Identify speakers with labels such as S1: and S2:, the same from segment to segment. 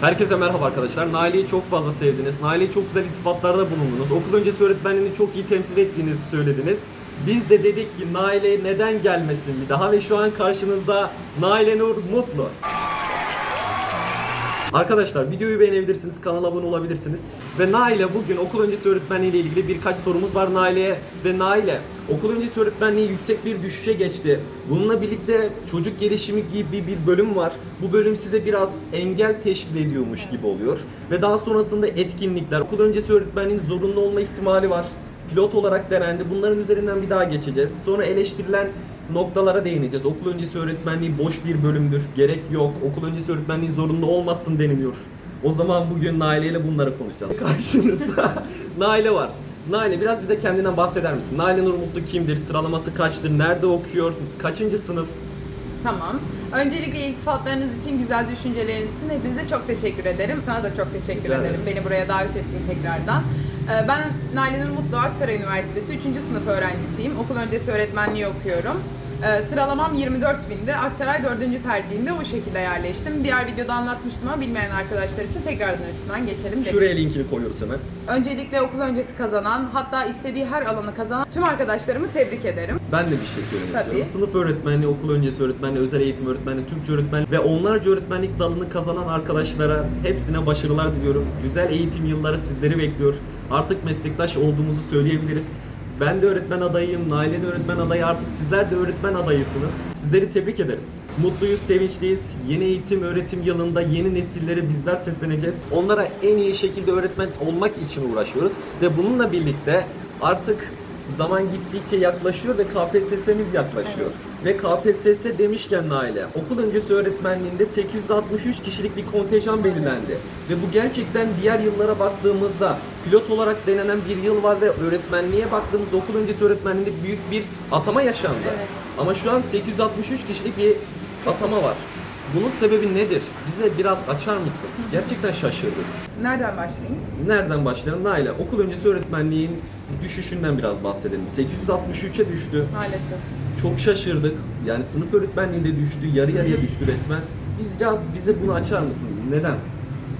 S1: Herkese merhaba arkadaşlar. Naile'yi çok fazla sevdiniz. Naile'yi çok güzel iltifatlarda bulundunuz. Okul öncesi öğretmenliğini çok iyi temsil ettiğinizi söylediniz. Biz de dedik ki Naile neden gelmesin bir daha ve şu an karşınızda Naile Nur Mutlu. Arkadaşlar videoyu beğenebilirsiniz, kanala abone olabilirsiniz. Ve Naile bugün okul öncesi öğretmenliği ile ilgili birkaç sorumuz var Naile'ye. Ve Naile okul öncesi öğretmenliği yüksek bir düşüşe geçti. Bununla birlikte çocuk gelişimi gibi bir bölüm var. Bu bölüm size biraz engel teşkil ediyormuş gibi oluyor. Ve daha sonrasında etkinlikler, okul öncesi öğretmenliğin zorunlu olma ihtimali var. Pilot olarak denendi. Bunların üzerinden bir daha geçeceğiz. Sonra eleştirilen noktalara değineceğiz. Okul öncesi öğretmenliği boş bir bölümdür. Gerek yok. Okul öncesi öğretmenliği zorunlu olmasın deniliyor. O zaman bugün Naile ile bunları konuşacağız. Karşınızda Naile var. Naile biraz bize kendinden bahseder misin? Naile Nur Mutlu kimdir? Sıralaması kaçtır? Nerede okuyor? Kaçıncı sınıf?
S2: Tamam. Öncelikle iltifatlarınız için, güzel düşünceleriniz için hepinize çok teşekkür ederim. Sana da çok teşekkür ederim
S1: ederim.
S2: beni buraya davet ettiğin tekrardan. Ee, Ben Nur Mutlu Aksaray Üniversitesi 3. sınıf öğrencisiyim. Okul öncesi öğretmenliği okuyorum. Ee, Sıralamam 24 binde. Aksaray 4. tercihinde o şekilde yerleştim. Diğer videoda anlatmıştım ama bilmeyen arkadaşlar için tekrardan üstünden geçelim dedim.
S1: Şuraya linkini koyuyoruz hemen.
S2: Öncelikle okul öncesi kazanan, hatta istediği her alanı kazanan tüm arkadaşlarımı tebrik ederim.
S1: Ben de bir şey söylemek
S2: Tabii.
S1: istiyorum. Sınıf öğretmenliği, okul öncesi öğretmenliği, özel eğitim öğretmenliği, Türkçe öğretmenliği ve onlarca öğretmenlik dalını kazanan arkadaşlara hepsine başarılar diliyorum. Güzel eğitim yılları sizleri bekliyor. Artık meslektaş olduğumuzu söyleyebiliriz. Ben de öğretmen adayıyım, Naile de öğretmen adayı, artık sizler de öğretmen adayısınız. Sizleri tebrik ederiz. Mutluyuz, sevinçliyiz. Yeni eğitim, öğretim yılında yeni nesillere bizler sesleneceğiz. Onlara en iyi şekilde öğretmen olmak için uğraşıyoruz. Ve bununla birlikte artık zaman gittikçe yaklaşıyor ve KPSS'miz yaklaşıyor. Ve KPSS demişken Naile, okul öncesi öğretmenliğinde 863 kişilik bir kontenjan belirlendi. Ve bu gerçekten diğer yıllara baktığımızda pilot olarak denenen bir yıl var ve öğretmenliğe baktığımızda okul öncesi öğretmenliğinde büyük bir atama yaşandı.
S2: Evet.
S1: Ama şu an 863 kişilik bir atama var. Bunun sebebi nedir? Bize biraz açar mısın? Gerçekten şaşırdık.
S2: Nereden başlayayım?
S1: Nereden başlayalım? Naile, okul öncesi öğretmenliğin düşüşünden biraz bahsedelim. 863'e düştü.
S2: Maalesef.
S1: Çok şaşırdık. Yani sınıf öğretmenliğinde düştü, yarı yarıya düştü resmen. Biz biraz bize bunu açar mısın? Neden?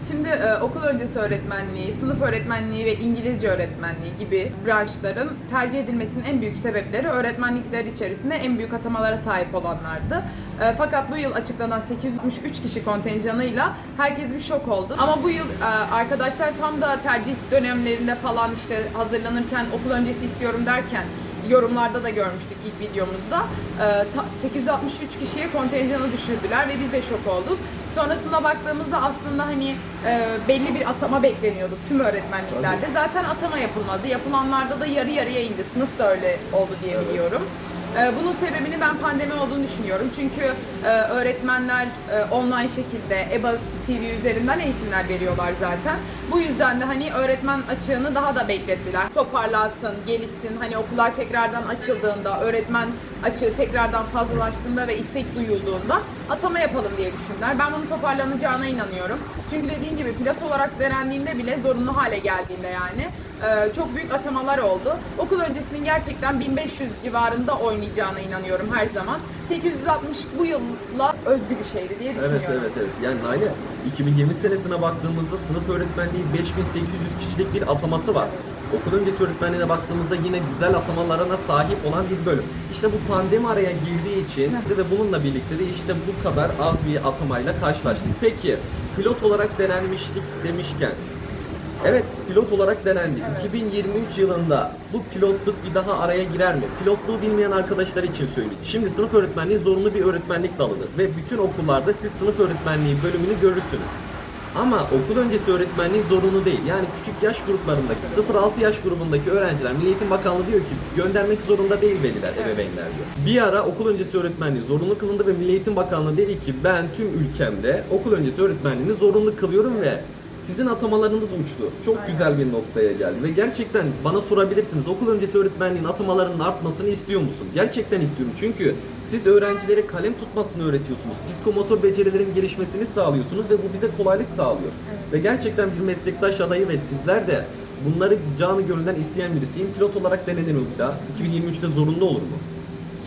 S2: Şimdi e, okul öncesi öğretmenliği, sınıf öğretmenliği ve İngilizce öğretmenliği gibi branşların tercih edilmesinin en büyük sebepleri öğretmenlikler içerisinde en büyük atamalara sahip olanlardı. E, fakat bu yıl açıklanan 863 kişi kontenjanıyla herkes bir şok oldu. Ama bu yıl e, arkadaşlar tam da tercih dönemlerinde falan işte hazırlanırken okul öncesi istiyorum derken yorumlarda da görmüştük ilk videomuzda. Ee, ta- 863 kişiye kontenjanı düşürdüler ve biz de şok olduk. Sonrasında baktığımızda aslında hani e, belli bir atama bekleniyordu tüm öğretmenliklerde. Zaten atama yapılmadı. Yapılanlarda da yarı yarıya indi. Sınıf da öyle oldu diye biliyorum. Ee, Bunun sebebini ben pandemi olduğunu düşünüyorum. Çünkü e, öğretmenler e, online şekilde EBA TV üzerinden eğitimler veriyorlar zaten. Bu yüzden de hani öğretmen açığını daha da beklettiler. Toparlansın, gelişsin. Hani okullar tekrardan açıldığında, öğretmen açığı tekrardan fazlalaştığında ve istek duyulduğunda atama yapalım diye düşündüler. Ben bunun toparlanacağına inanıyorum. Çünkü dediğim gibi pilot olarak denendiğinde bile zorunlu hale geldiğinde yani e, çok büyük atamalar oldu. Okul öncesinin gerçekten 1500 civarında oynayacağına inanıyorum her zaman. 860 bu yılla özgü bir şeydi diye
S1: Evet
S2: düşünüyorum.
S1: evet evet. Yani Naile 2020 senesine baktığımızda sınıf öğretmenliği 5800 kişilik bir ataması var. Okul öncesi öğretmenliğine baktığımızda yine güzel atamalarına sahip olan bir bölüm. İşte bu pandemi araya girdiği için ve bununla birlikte de işte bu kadar az bir atamayla karşılaştık. Peki pilot olarak denenmişlik demişken Evet pilot olarak denendi. 2023 yılında bu pilotluk bir daha araya girer mi? Pilotluğu bilmeyen arkadaşlar için söyleyeyim. Şimdi sınıf öğretmenliği zorunlu bir öğretmenlik dalıdır ve bütün okullarda siz sınıf öğretmenliği bölümünü görürsünüz. Ama okul öncesi öğretmenliği zorunlu değil. Yani küçük yaş gruplarındaki 0-6 yaş grubundaki öğrenciler Milli Eğitim Bakanlığı diyor ki göndermek zorunda değil veliler, ebeveynler diyor. Bir ara okul öncesi öğretmenliği zorunlu kılındı ve Milli Eğitim Bakanlığı dedi ki ben tüm ülkemde okul öncesi öğretmenliğini zorunlu kılıyorum ve sizin atamalarınız uçtu. Çok
S2: Aynen.
S1: güzel bir noktaya geldi ve gerçekten bana sorabilirsiniz okul öncesi öğretmenliğin atamalarının artmasını istiyor musun? Gerçekten istiyorum çünkü siz öğrencilere kalem tutmasını öğretiyorsunuz. Psikomotor becerilerin gelişmesini sağlıyorsunuz ve bu bize kolaylık sağlıyor. Ve gerçekten bir meslektaş adayı ve sizler de bunları canı gönülden isteyen birisiyim. Pilot olarak denenir mi bir daha? 2023'te zorunlu olur mu?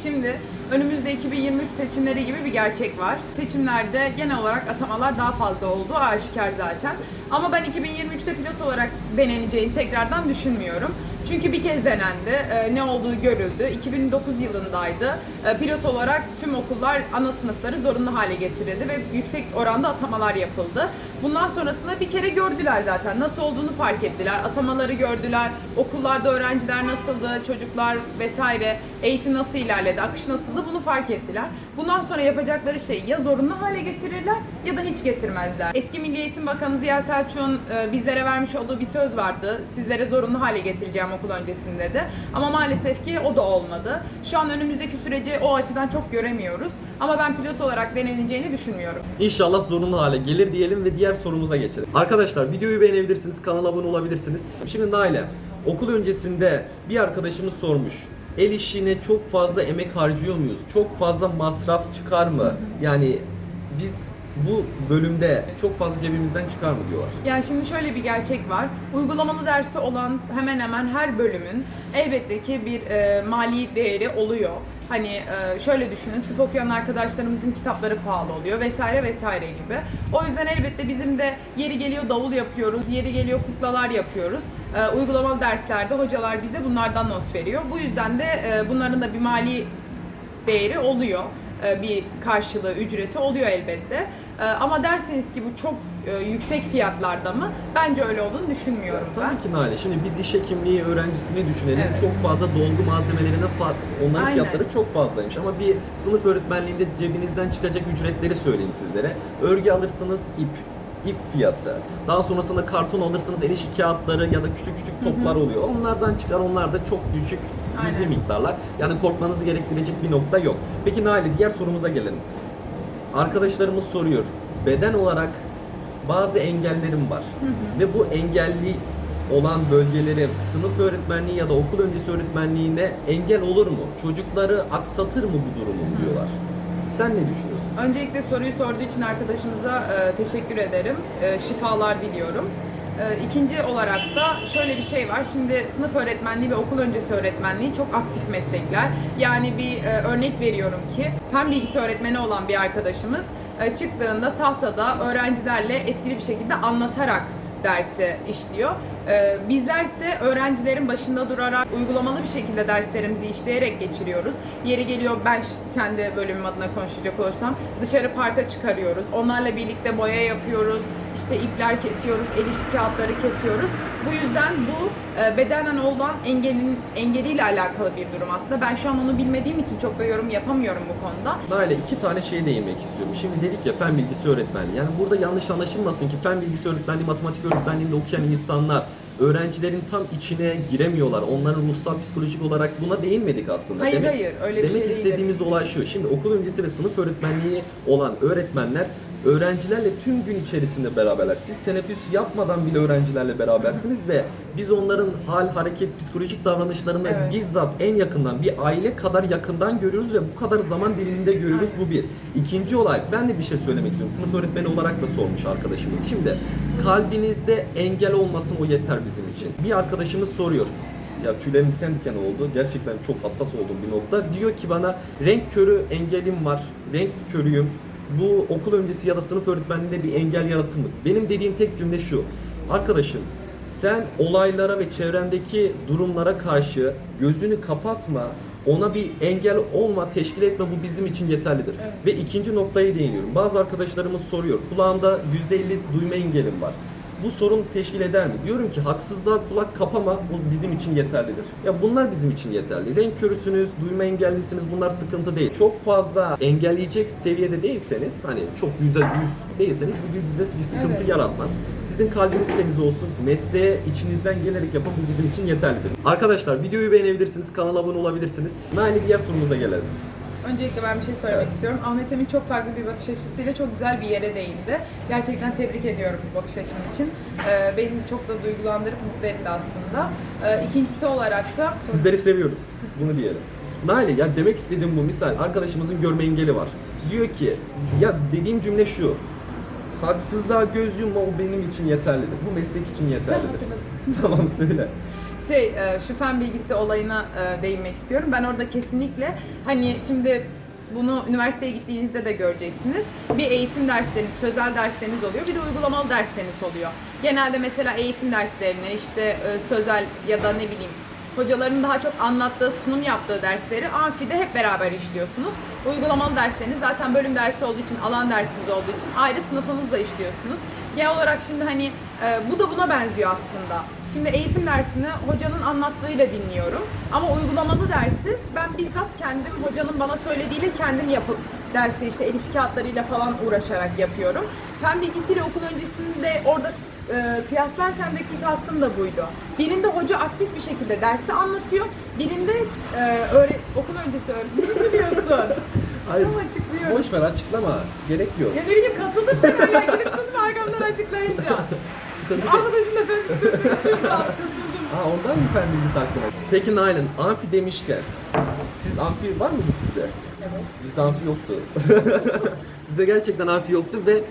S2: Şimdi Önümüzde 2023 seçimleri gibi bir gerçek var. Seçimlerde genel olarak atamalar daha fazla oldu, aşikar zaten. Ama ben 2023'te pilot olarak deneneceğini tekrardan düşünmüyorum. Çünkü bir kez denendi, e, ne olduğu görüldü. 2009 yılındaydı. E, Pilot olarak tüm okullar ana sınıfları zorunlu hale getirildi ve yüksek oranda atamalar yapıldı. Bundan sonrasında bir kere gördüler zaten. Nasıl olduğunu fark ettiler. Atamaları gördüler. Okullarda öğrenciler nasıldı, çocuklar vesaire, eğitim nasıl ilerledi, akış nasıldı bunu fark ettiler. Bundan sonra yapacakları şey ya zorunlu hale getirirler ya da hiç getirmezler. Eski Milli Eğitim Bakanı Ziya Selçuk'un e, bizlere vermiş olduğu bir söz vardı. Sizlere zorunlu hale getireceğim okul öncesinde de. Ama maalesef ki o da olmadı. Şu an önümüzdeki süreci o açıdan çok göremiyoruz. Ama ben pilot olarak deneneceğini düşünmüyorum.
S1: İnşallah zorunlu hale gelir diyelim ve diğer sorumuza geçelim. Arkadaşlar videoyu beğenebilirsiniz, kanala abone olabilirsiniz. Şimdi Naile, okul öncesinde bir arkadaşımız sormuş. El işine çok fazla emek harcıyor muyuz? Çok fazla masraf çıkar mı? Yani biz bu bölümde çok fazla cebimizden çıkar mı diyorlar.
S2: Yani şimdi şöyle bir gerçek var. Uygulamalı dersi olan hemen hemen her bölümün elbette ki bir e, mali değeri oluyor. Hani e, şöyle düşünün, tıp okuyan arkadaşlarımızın kitapları pahalı oluyor vesaire vesaire gibi. O yüzden elbette bizim de yeri geliyor davul yapıyoruz, yeri geliyor kuklalar yapıyoruz. E, uygulamalı derslerde hocalar bize bunlardan not veriyor. Bu yüzden de e, bunların da bir mali değeri oluyor. E, bir karşılığı, ücreti oluyor elbette. E, Ama derseniz ki bu çok e, yüksek fiyatlarda mı? Bence öyle olduğunu düşünmüyorum ben.
S1: Tabii ki Naile. Şimdi bir diş hekimliği öğrencisini düşünelim.
S2: Evet.
S1: Çok fazla dolgu malzemelerine fa- onların
S2: Aynen.
S1: fiyatları çok fazlaymış. Ama bir sınıf öğretmenliğinde cebinizden çıkacak ücretleri söyleyeyim sizlere. Örgü alırsınız ip ip fiyatı. Daha sonrasında karton alırsınız el işi kağıtları ya da küçük küçük toplar oluyor. Onlardan çıkar onlar da çok düşük cüzi
S2: Aynen.
S1: miktarlar. Yani korkmanızı gerektirecek bir nokta yok. Peki Naile diğer sorumuza gelelim. Arkadaşlarımız soruyor. Beden olarak bazı engellerim var. Ve bu engelli olan bölgeleri sınıf öğretmenliği ya da okul öncesi öğretmenliğine engel olur mu? Çocukları aksatır mı bu durumum diyorlar. Sen ne düşünüyorsun?
S2: Öncelikle soruyu sorduğu için arkadaşımıza e, teşekkür ederim. E, şifalar diliyorum. E, ikinci olarak da şöyle bir şey var. Şimdi sınıf öğretmenliği ve okul öncesi öğretmenliği çok aktif meslekler. Yani bir e, örnek veriyorum ki fen bilgisi öğretmeni olan bir arkadaşımız e, çıktığında tahtada öğrencilerle etkili bir şekilde anlatarak dersi işliyor. Ee, bizlerse öğrencilerin başında durarak uygulamalı bir şekilde derslerimizi işleyerek geçiriyoruz. Yeri geliyor ben kendi bölümüm adına konuşacak olursam dışarı parka çıkarıyoruz. Onlarla birlikte boya yapıyoruz. işte ipler kesiyoruz, el işi kağıtları kesiyoruz. Bu yüzden bu e, bedenen olan engelin engeliyle alakalı bir durum aslında. Ben şu an onu bilmediğim için çok da yorum yapamıyorum bu konuda.
S1: Naile iki tane şeye değinmek istiyorum. Şimdi dedik ya fen bilgisi öğretmenliği. Yani burada yanlış anlaşılmasın ki fen bilgisi öğretmenliği, matematik öğretmenliğinde okuyan insanlar öğrencilerin tam içine giremiyorlar. Onların ruhsal, psikolojik olarak buna değinmedik aslında.
S2: Hayır,
S1: Demek-
S2: hayır, öyle bir
S1: demek
S2: şey değil
S1: istediğimiz
S2: demek
S1: olay şu. Şimdi okul öncesi ve sınıf öğretmenliği olan öğretmenler öğrencilerle tüm gün içerisinde beraberler. Siz teneffüs yapmadan bile öğrencilerle berabersiniz ve biz onların hal, hareket, psikolojik davranışlarını
S2: Evet.
S1: bizzat en yakından bir aile kadar yakından görüyoruz ve bu kadar zaman diliminde görüyoruz. Bu bir. İkinci olay, ben de bir şey söylemek istiyorum. Sınıf öğretmeni olarak da sormuş arkadaşımız. Şimdi kalbinizde engel olmasın o yeter bizim için. Bir arkadaşımız soruyor. Ya tüylerim diken diken oldu. Gerçekten çok hassas olduğum bir nokta. Diyor ki bana renk körü engelim var. Renk körüyüm. Bu okul öncesi ya da sınıf öğretmenliğinde bir engel yaratır mı? Benim dediğim tek cümle şu. Arkadaşım sen olaylara ve çevrendeki durumlara karşı gözünü kapatma. Ona bir engel olma, teşkil etme bu bizim için yeterlidir.
S2: Evet.
S1: Ve ikinci noktaya değiniyorum. Bazı arkadaşlarımız soruyor. Kulağımda %50 duyma engelim var. Bu sorun teşkil eder mi? Diyorum ki haksızlığa kulak kapama bu bizim için yeterlidir. Ya bunlar bizim için yeterli. Renk körüsünüz, duyma engellisiniz bunlar sıkıntı değil. Çok fazla engelleyecek seviyede değilseniz hani çok yüzde yüz değilseniz bu bize bir sıkıntı
S2: Evet.
S1: yaratmaz. Sizin kalbiniz temiz olsun. Mesleğe içinizden gelerek yapın bu bizim için yeterlidir. Arkadaşlar videoyu beğenebilirsiniz, kanala abone olabilirsiniz. Nail diğer sorumuza gelelim.
S2: Öncelikle ben bir şey söylemek
S1: Evet.
S2: istiyorum. Ahmet Emin çok farklı bir bakış açısıyla çok güzel bir yere değindi. Gerçekten tebrik ediyorum bu bakış açın için. Ee, beni çok da duygulandırıp mutlu etti aslında. Ee, ikincisi olarak da...
S1: Sizleri seviyoruz. Bunu diyelim. Nail ya demek istediğim bu misal arkadaşımızın görme engeli var. Diyor ki ya dediğim cümle şu. Haksızlığa göz yumma o benim için yeterlidir. Bu meslek için yeterlidir. tamam söyle.
S2: Şey, e, şu fen bilgisi olayına e, değinmek istiyorum. Ben orada kesinlikle hani şimdi Bunu üniversiteye gittiğinizde de göreceksiniz. Bir eğitim dersleriniz, sözel dersleriniz oluyor. Bir de uygulamalı dersleriniz oluyor. Genelde mesela eğitim derslerini işte e, sözel ya da ne bileyim hocaların daha çok anlattığı, sunum yaptığı dersleri amfide hep beraber işliyorsunuz. Uygulamalı dersleriniz zaten bölüm dersi olduğu için, alan dersiniz olduğu için ayrı sınıfınızda işliyorsunuz. Genel olarak şimdi hani e, bu da buna benziyor aslında. Şimdi eğitim dersini hocanın anlattığıyla dinliyorum. Ama uygulamalı dersi ben bizzat kendim hocanın bana söylediğiyle kendim yapıp derste işte ilişki hatlarıyla falan uğraşarak yapıyorum. Fen bilgisiyle okul öncesinde orada e, kıyaslarkendeki kastım da buydu. Birinde hoca aktif bir şekilde dersi anlatıyor. Birinde e, öğre- okul öncesi öğretmeni biliyorsun.
S1: Hayır.
S2: Tamam açıklıyorum.
S1: Boş ver açıklama. Gerek yok.
S2: Ya ne bileyim kasıldım sen öyle gidip tutup arkamdan açıklayınca.
S1: Değil.
S2: Arkadaşım da fen kasıldım.
S1: Ha ondan mı fen bilgisi aklıma? Peki Nalan, amfi demişken, siz amfi var mıydı sizde?
S2: Evet.
S1: Bizde amfi yoktu. Bizde gerçekten amfi yoktu ve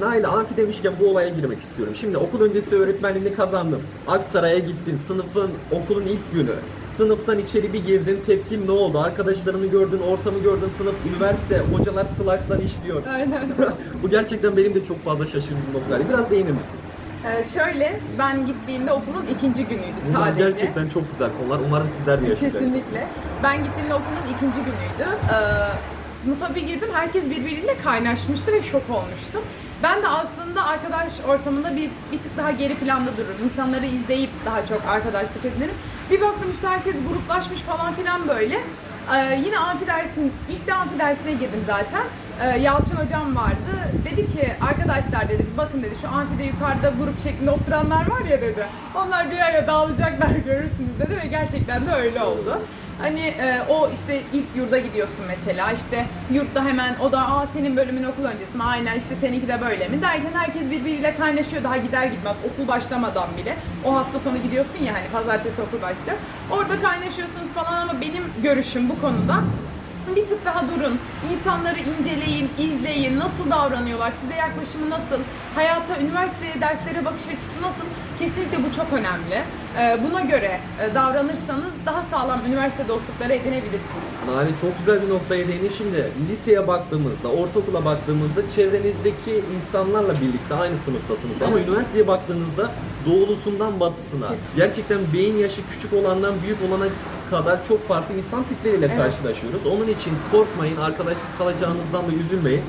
S1: Naila amfi demişken bu olaya girmek istiyorum. Şimdi okul öncesi öğretmenliğini kazandım. Aksaray'a gittin, sınıfın, okulun ilk günü. Sınıftan içeri bir girdin, tepkin ne oldu? Arkadaşlarını gördün, ortamı gördün, sınıf, üniversite, hocalar slaklar işliyor.
S2: Aynen.
S1: bu gerçekten benim de çok fazla şaşırdığım noktalar. Biraz değinir misin?
S2: Ee, şöyle ben gittiğimde okulun ikinci günüydü
S1: Bunlar
S2: sadece.
S1: gerçekten çok güzel konular. Umarım sizler de yaşayacaksınız.
S2: Kesinlikle. Ben gittiğimde okulun ikinci günüydü. Ee, sınıfa bir girdim. Herkes birbiriyle kaynaşmıştı ve şok olmuştum. Ben de aslında arkadaş ortamında bir, bir tık daha geri planda dururum. İnsanları izleyip daha çok arkadaşlık edinirim. Bir baktım işte herkes gruplaşmış falan filan böyle. Ee, yine amfi dersin, ilk de amfi dersine girdim zaten. Ee, Yalçın hocam vardı. Dedi ki arkadaşlar dedi bakın dedi şu amfide yukarıda grup şeklinde oturanlar var ya dedi. Onlar bir araya dağılacaklar görürsünüz dedi ve gerçekten de öyle oldu. Hani e, o işte ilk yurda gidiyorsun mesela işte yurtta hemen o da aa senin bölümün okul öncesi mi aynen işte seninki de böyle mi derken herkes birbiriyle kaynaşıyor daha gider gitmez okul başlamadan bile o hafta sonu gidiyorsun ya hani pazartesi okul başlayacak orada kaynaşıyorsunuz falan ama benim görüşüm bu konuda bir tık daha durun. İnsanları inceleyin, izleyin. Nasıl davranıyorlar? Size yaklaşımı nasıl? Hayata, üniversiteye, derslere bakış açısı nasıl? Kesinlikle bu çok önemli. Ee, Buna göre e, davranırsanız daha sağlam üniversite dostlukları edinebilirsiniz.
S1: Nane çok güzel bir noktaya değindi şimdi. Liseye baktığımızda, ortaokula baktığımızda çevrenizdeki insanlarla birlikte aynı sınıftasınız. Ama üniversiteye baktığınızda doğulusundan batısına, gerçekten beyin yaşı küçük olandan büyük olana kadar çok farklı insan tipleriyle
S2: Evet.
S1: karşılaşıyoruz. Onun için korkmayın, arkadaşsız kalacağınızdan da üzülmeyin.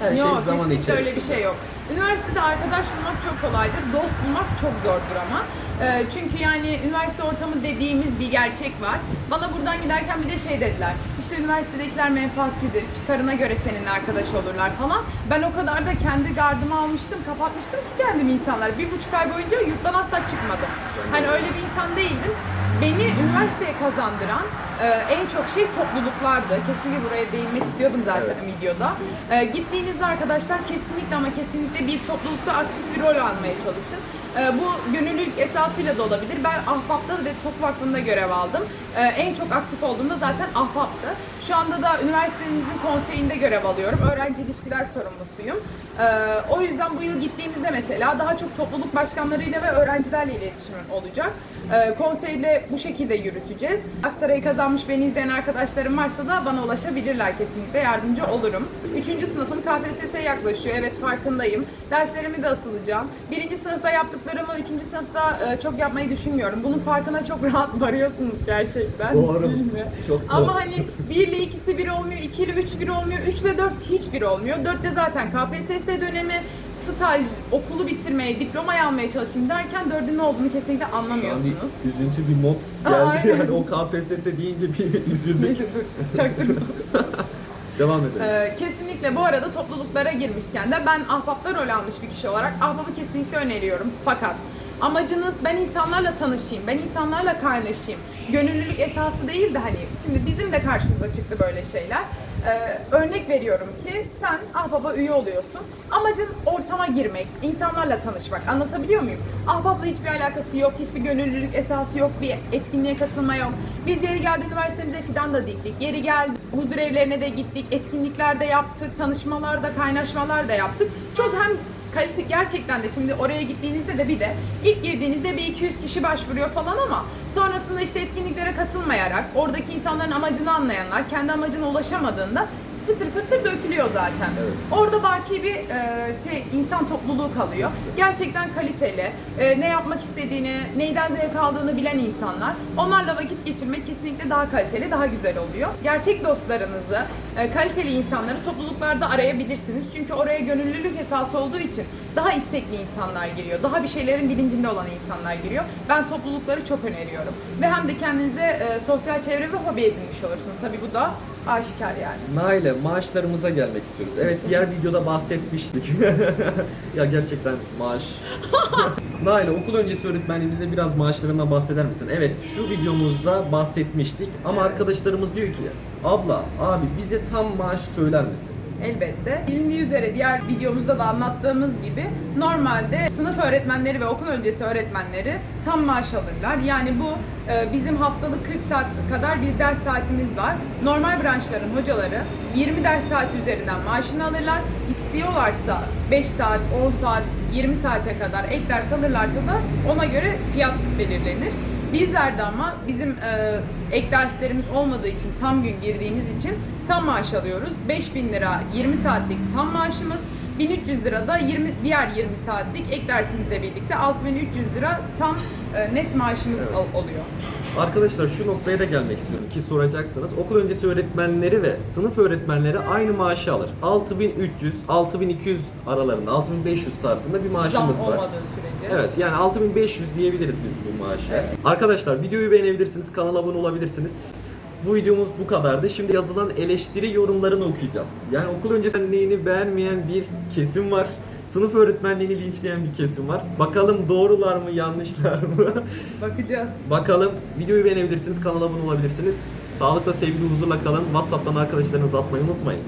S1: Her
S2: Yok
S1: şey zaman
S2: kesinlikle öyle
S1: içerisinde.
S2: bir şey yok. Üniversitede arkadaş bulmak çok kolaydır. Dost bulmak çok zordur ama. Ee, çünkü yani üniversite ortamı dediğimiz bir gerçek var. Bana buradan giderken bir de şey dediler. İşte üniversitedekiler menfaatçidir. Çıkarına göre seninle arkadaş olurlar falan. Ben o kadar da kendi gardımı almıştım, kapatmıştım ki kendimi insanlar. Bir buçuk ay boyunca yurttan asla çıkmadım. Hani öyle bir insan değildim. Beni üniversiteye kazandıran e, en çok şey topluluklardı. Kesinlikle buraya değinmek istiyordum zaten
S1: Evet.
S2: videoda. E, gittiğinizde arkadaşlar kesinlikle ama kesinlikle bir toplulukta aktif bir rol almaya çalışın. E, bu gönüllülük esasıyla da olabilir. Ben Ahbap'ta ve Tok Vakfı'nda görev aldım. E, en çok aktif olduğumda zaten Ahbap'tı. Şu anda da üniversitemizin konseyinde görev alıyorum. Öğrenci ilişkiler sorumlusuyum. E, o yüzden bu yıl gittiğimizde mesela daha çok topluluk başkanlarıyla ve öğrencilerle iletişimim olacak. E, konseyle bu şekilde yürüteceğiz. Aksaray'ı kazanmış beni izleyen arkadaşlarım varsa da bana ulaşabilirler kesinlikle yardımcı olurum. Üçüncü sınıfım KPSS yaklaşıyor. Evet farkındayım. Derslerimi de asılacağım. Birinci sınıfta yaptıklarımı üçüncü sınıfta e, çok yapmayı düşünmüyorum. Bunun farkına çok rahat varıyorsunuz gerçekten.
S1: Doğru. Çok doğru.
S2: Ama hani 1 ile ikisi bir olmuyor, 2 ile 3 bir olmuyor, 3 ile 4 hiçbir olmuyor. 4 de zaten KPSS dönemi, staj, okulu bitirmeye, diplomayı almaya çalışayım derken 4'ün ne olduğunu kesinlikle
S1: Şu an
S2: anlamıyorsunuz.
S1: bir üzüntü bir mod geldi.
S2: Aynen.
S1: Yani o KPSS deyince bir üzüldük.
S2: Neyse dur, çaktırma.
S1: Devam edelim.
S2: Ee, kesinlikle bu arada topluluklara girmişken de ben ahbapta rol almış bir kişi olarak ahbabı kesinlikle öneriyorum. Fakat amacınız ben insanlarla tanışayım, ben insanlarla kaynaşayım. Gönüllülük esası değil de hani şimdi bizim de karşımıza çıktı böyle şeyler. Ee, örnek veriyorum ki sen ahbaba üye oluyorsun. Amacın ortama girmek, insanlarla tanışmak. Anlatabiliyor muyum? Ahbapla hiçbir alakası yok, hiçbir gönüllülük esası yok, bir etkinliğe katılma yok. Biz yeri geldi üniversitemize fidan da diktik. Yeri geldi huzur evlerine de gittik, etkinlikler de yaptık, tanışmalar da, kaynaşmalar da yaptık. Çok hem kalite gerçekten de şimdi oraya gittiğinizde de bir de ilk girdiğinizde bir 200 kişi başvuruyor falan ama sonrasında işte etkinliklere katılmayarak oradaki insanların amacını anlayanlar kendi amacına ulaşamadığında pıtır pıtır dökülüyor zaten.
S1: Evet.
S2: Orada baki bir e, şey insan topluluğu kalıyor. Gerçekten kaliteli, e, ne yapmak istediğini, neyden zevk aldığını bilen insanlar. Onlarla vakit geçirmek kesinlikle daha kaliteli, daha güzel oluyor. Gerçek dostlarınızı, e, kaliteli insanları topluluklarda arayabilirsiniz. Çünkü oraya gönüllülük esası olduğu için daha istekli insanlar giriyor. Daha bir şeylerin bilincinde olan insanlar giriyor. Ben toplulukları çok öneriyorum. Ve hem de kendinize e, sosyal çevre ve hobi edinmiş olursunuz. Tabii bu da aşikar yani.
S1: Naile maaşlarımıza gelmek istiyoruz. Evet diğer videoda bahsetmiştik. ya gerçekten maaş. Naile okul öncesi öğretmenliğimize biraz maaşlarından bahseder misin? Evet şu videomuzda bahsetmiştik ama arkadaşlarımız diyor ki abla abi bize tam maaş söyler misin?
S2: Elbette. Bilindiği üzere diğer videomuzda da anlattığımız gibi normalde sınıf öğretmenleri ve okul öncesi öğretmenleri tam maaş alırlar. Yani bu e, bizim haftalık 40 saat kadar bir ders saatimiz var. Normal branşların hocaları 20 ders saati üzerinden maaşını alırlar. İstiyorlarsa 5 saat, 10 saat, 20 saate kadar ek ders alırlarsa da ona göre fiyat belirlenir. Bizler de ama bizim e, ek derslerimiz olmadığı için tam gün girdiğimiz için tam maaş alıyoruz. 5000 lira 20 saatlik tam maaşımız. 1300 lira da 20 diğer 20 saatlik ek dersimizle birlikte 6300 lira tam e, net maaşımız
S1: Evet.
S2: ol- oluyor.
S1: Arkadaşlar şu noktaya da gelmek istiyorum ki soracaksınız. Okul öncesi öğretmenleri ve sınıf öğretmenleri aynı maaşı alır. 6300, 6200 aralarında, 6500 tarzında bir
S2: Zam
S1: maaşımız var.
S2: olmadığı sürece.
S1: Evet yani 6500 diyebiliriz biz bu maaşa.
S2: Evet.
S1: Arkadaşlar videoyu beğenebilirsiniz, kanala abone olabilirsiniz. Bu videomuz bu kadardı. Şimdi yazılan eleştiri yorumlarını okuyacağız. Yani okul öncesini beğenmeyen bir kesim var. Sınıf öğretmenliğini linçleyen bir kesim var. Bakalım doğrular mı, yanlışlar mı?
S2: Bakacağız.
S1: Bakalım videoyu beğenebilirsiniz, kanala abone olabilirsiniz. Sağlıkla, sevgili, huzurla kalın. WhatsApp'tan arkadaşlarınızı atmayı unutmayın.